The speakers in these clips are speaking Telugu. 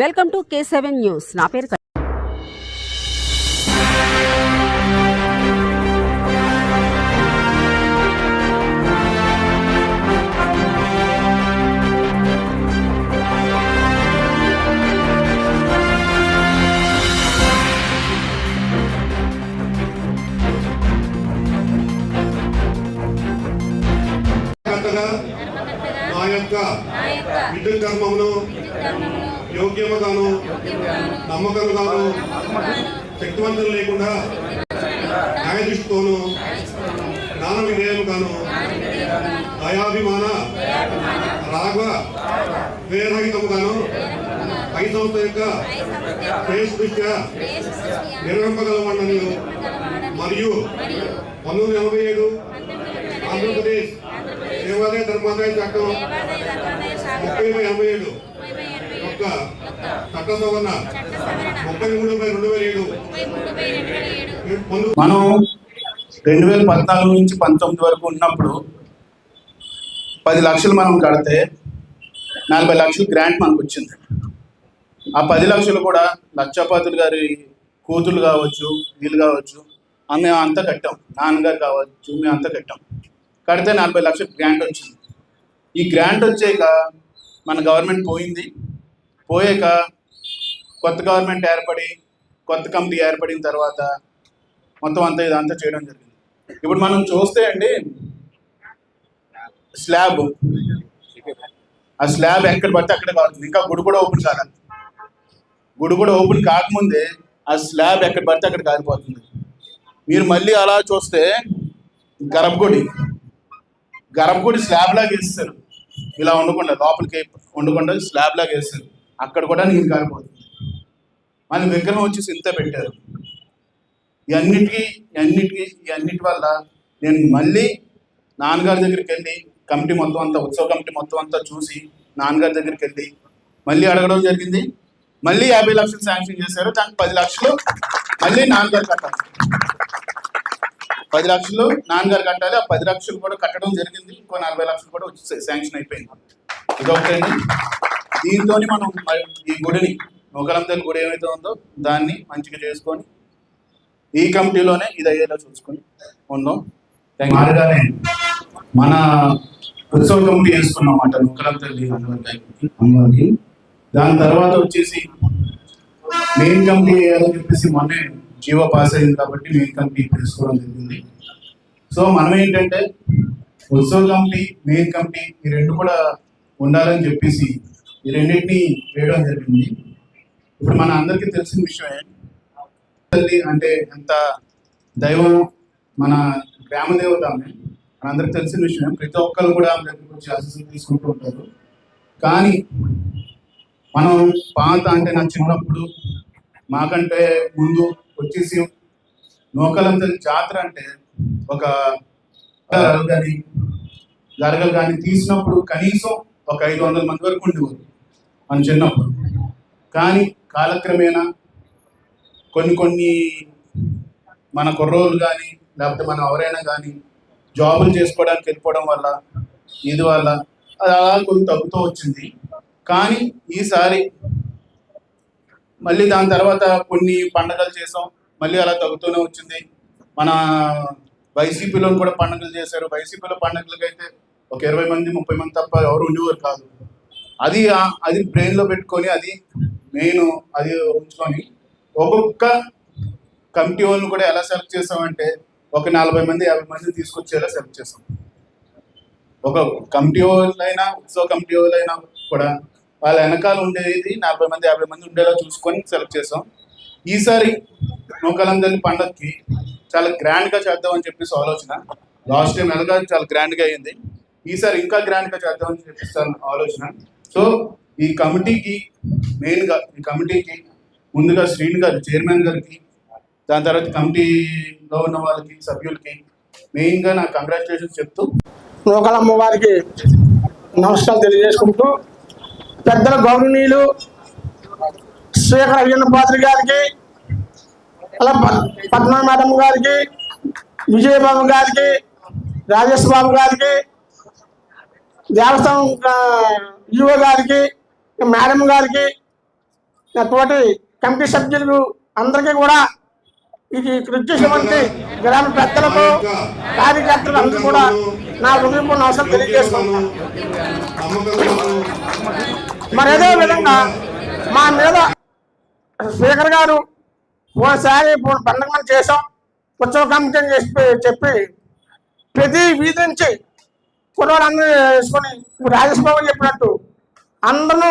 welcome to K seven news నా పేరు యొక్క విద్యుత్ కర్మమును యోగ్యముగాను నమ్మకముగాను శక్తివంతులు లేకుండా న్యాయదృష్టితోను జ్ఞాన విధేయముగాను దయాభిమాన రాగ వేరహితముగాను ఐ సంస్థ యొక్క దృష్ట్యా నిర్వహింపగలవాడని మరియు పంతొమ్మిది ఎనభై ఏడు ఆంధ్రప్రదేశ్. దేవాలయ ధర్మాదాయ చట్టం ముప్పై బై ఎనభై ఏడు. యొక్క చట్ట సవరణ ముప్పై మూడు బై రెండు వేల ఏడు. మనం రెండు వేల పద్నాలుగు నుంచి పంతొమ్మిది వరకు ఉన్నప్పుడు పది లక్షలు మనం కడితే నలభై లక్షలు గ్రాంట్ మనకు వచ్చింది. ఆ పది లక్షలు కూడా లక్షపాతులు గారి కూతురు కావచ్చు వీళ్ళు కావచ్చు మేము అంతా కట్టాం. నాన్నగారు కావచ్చు మేము అంతా కట్టాం. కడితే నలభై లక్షలు గ్రాంట్ వచ్చింది. ఈ గ్రాంట్ వచ్చాక మన గవర్నమెంట్ పోయింది. పోయాక కొత్త గవర్నమెంట్ ఏర్పడి కొత్త కమిటీ ఏర్పడిన తర్వాత మొత్తం అంతా ఇదంతా చేయడం జరిగింది. ఇప్పుడు మనం చూస్తే అండి స్లాబ్ ఆ స్లాబ్ ఎక్కడ పడితే అక్కడ కావాలి ఇంకా గుడి కూడా ఓపెన్ కాదు గుడి కూడా ఓపెన్ కాకముందే ఆ స్లాబ్ ఎక్కడ పడితే అక్కడ కాలిపోతుంది మీరు మళ్ళీ అలా చూస్తే గర్భగుడి గర్భగుడి స్లాబ్ లాగా వేస్తారు. ఇలా ఉండకుండా లోపలికి ఉండకుండా స్లాబ్ లాగా వేస్తారు. అక్కడ కూడా నీరు కారిపోతుంది. మన విగ్రహం వచ్చేసి ఇంత పెట్టారు. ఇవన్నిటికీ ఇవన్నిటికీ ఇవన్నిటి వల్ల నేను మళ్ళీ నాన్నగారి దగ్గరికి వెళ్ళి కమిటీ మొత్తం అంతా ఉత్సవ కమిటీ మొత్తం అంతా చూసి నాన్నగారి దగ్గరికి వెళ్ళి మళ్ళీ అడగడం జరిగింది. మళ్ళీ యాభై లక్షలు శాంక్షన్ చేశారు. దానికి పది లక్షలు మళ్ళీ నాన్నగారు కట్టాలి పది లక్షలు నాన్నగారు కట్టాలి ఆ పది లక్షలు కూడా కట్టడం జరిగింది. ఇంకో నలభై లక్షలు కూడా వచ్చి శాంక్షన్ అయిపోయింది. ఇదొకటండి. దీంతో మనం ఈ గుడిని నూకలంతల గుడి ఏమైతే ఉందో దాన్ని మంచిగా చేసుకొని ఈ కమిటీలోనే ఇది అయ్యేలా చూసుకొని ఉన్నాం మారుగానే మన ఉత్సవ కమిటీ వేసుకున్నాం అన్నమాట నూకలం తల్లి అమ్మవారికి. అమ్మవారికి దాని తర్వాత వచ్చేసి మెయిన్ కమిటీ వేయాలని చెప్పేసి మొన్నే జీవో పాస్ అయింది కాబట్టి మెయిన్ కంపెనీ తీసుకోవడం జరిగింది. సో మనం ఏంటంటే ఉత్సవ కమిటీ మెయిన్ కంపెనీ ఈ రెండు కూడా ఉండాలని చెప్పేసి ఈ రెండింటిని వేయడం జరిగింది. ఇప్పుడు మన అందరికీ తెలిసిన విషయమే తల్లి అంటే ఎంత దైవం మన గ్రామ దేవత ఆమె. మనందరికి తెలిసిన విషయం ప్రతి ఒక్కరు కూడా ఆమె దగ్గరికి వచ్చి ఆశీస్సులు తీసుకుంటూ ఉంటారు. కానీ మనం పాత అంటే నా చిన్నప్పుడు మాకంటే ముందు వచ్చేసి నూకలంత జాతర అంటే ఒక గరగలు కానీ జరగలు కానీ తీసినప్పుడు కనీసం ఒక ఐదు వందల మంది వరకు ఉండేవారు మన చిన్నప్పుడు. కానీ కాలక్రమేణా కొన్ని కొన్ని మన కుర్రోళ్ళు కానీ లేకపోతే మనం ఎవరైనా కానీ జాబులు చేసుకోవడానికి వెళ్ళిపోవడం వల్ల ఇది వల్ల అది అలా కొంచెం తగ్గుతూ వచ్చింది. కానీ ఈసారి మళ్ళీ దాని తర్వాత కొన్ని పండగలు చేసాం. మళ్ళీ అలా తగ్గుతూనే వచ్చింది. మన వైసీపీలో కూడా పండుగలు చేశారు. వైసీపీలో పండుగలకైతే అయితే ఒక ఇరవై మంది ముప్పై మంది తప్ప ఎవరు ఉండేవారు కాదు. అది అది బ్రెయిన్లో పెట్టుకొని అది మెయిన్ అది ఉంచుకొని ఒక్కొక్క కమిటీ వాళ్ళని కూడా ఎలా సెలెక్ట్ చేసామంటే ఒక నలభై మంది యాభై మంది తీసుకొచ్చేలా సెలెక్ట్ చేసాం. ఒక కమిటీ వాళ్ళైనా ఉత్సవ కమిటీ వాళ్ళైనా కూడా వాళ్ళ వెనకాల ఉండేది నలభై మంది యాభై మంది ఉండేలా చూసుకొని సెలెక్ట్ చేసాం. ఈసారి నూకలందరి పండగకి చాలా గ్రాండ్గా చేద్దామని చెప్పేసి ఆలోచన. లాస్ట్ టైం ఎలాగా చాలా గ్రాండ్గా అయింది. ఈసారి ఇంకా గ్రాండ్గా చేద్దామని చెప్పేసి ఆలోచన. సో ఈ కమిటీకి మెయిన్గా ఈ కమిటీకి ముందుగా శ్రీని గారు చైర్మన్ గారికి దాని తర్వాత కమిటీలో ఉన్న వాళ్ళకి సభ్యులకి మెయిన్గా నాకు నా కంగ్రాచులేషన్స్ చెప్తూ నూకలమ్మ వారికి నమస్కారం తెలియజేసుకుంటూ పెద్దల గౌరవనీయులు శ్రీకర అయ్యన్న పాత్రి గారికి అలా పద్మ మేడం గారికి విజయబాబు గారికి రాజేష్ బాబు గారికి దేవస్థానం ఈఓ గారికి మేడం గారికి తోటి కమిటీ సభ్యులకు అందరికీ కూడా ఇది కృషి చేసినటువంటి గ్రామ పెద్దలకు కార్యకర్తలు అందరూ కూడా నా హృదయపూర్ణ అవసరం తెలియజేసుకుంటున్నాను. మరి అదే విధంగా మా మీద స్పీకర్ గారు ఓసారి ఇప్పుడు మనం చేసాం ఉత్సవ కమిటీ చెప్పి చెప్పి ప్రతి వీధి నుంచి కుర్రోళ్ళందరూ వేసుకొని ఇప్పుడు రాజేష్ బాబు చెప్పినట్టు అందరూ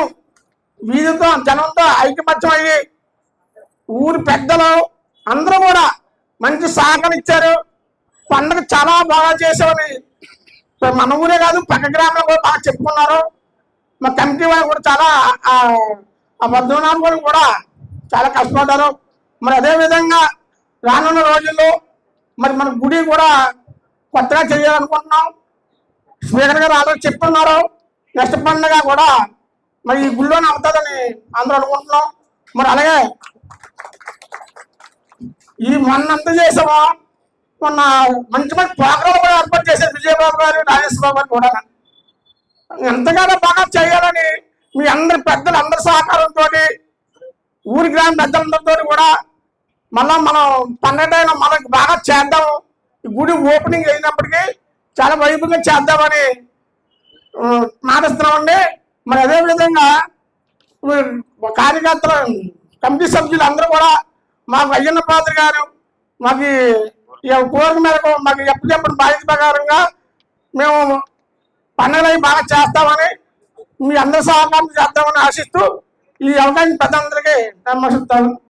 వీధితో జనంతో ఐకమత్యం అయ్యి ఊరి పెద్దలు అందరూ కూడా మంచి సహకరించారు ఇచ్చారు. పండుగ చాలా బాగా చేసామని మన ఊరే కాదు పక్క గ్రామంలో కూడా బాగా చెప్పుకున్నారు. మా కమిటీ వాళ్ళు కూడా చాలా ఆ, ఆ వాళ్ళు కూడా చాలా కష్టపడ్డారు. మరి అదే విధంగా రానున్న రోజుల్లో మరి మన గుడి కూడా కొత్తగా చేయాలనుకుంటున్నాం. స్పీకర్ గారు ఆల్రెడీ చెప్తున్నారు. నెక్స్ట్ పండుగ కూడా మరి ఈ గుళ్ళోనే అవుతుందని అందరూ అనుకుంటున్నాం. మరి అలాగే ఈ మొన్న ఎంత చేసామో? మొన్న మంచి మంచి ప్రోగ్రాం కూడా ఏర్పాటు చేశారు విజయబాబు గారు రాజేశ్వర బాబు గారు కూడా. ఎంతగానో బాగా చేయాలని మీ అందరి పెద్దలు అందరి సహకారంతో ఊరి గ్రామ పెద్దలందరితో కూడా మళ్ళా మనం పన్నెండైన మనకు బాగా చేద్దాం. ఈ గుడి ఓపెనింగ్ అయినప్పటికీ చాలా వైభవంగా చేద్దామని ఆ, మాటిస్తున్నామండి. మరి అదే విధంగా కార్యకర్తలు కమిటీ సభ్యులు అందరూ కూడా మాకు అయ్యన్న పాత్ర గారు మాకు కోరిక మేరకు మాకు ఎప్పటికప్పుడు బాధ్యత ప్రకారంగా మేము పండుగలు బాగా చేస్తామని మీ అందరి సహకారం చేద్దామని ఆశిస్తూ ఈ అవకాశం పెద్దందరికీ నమస్కారం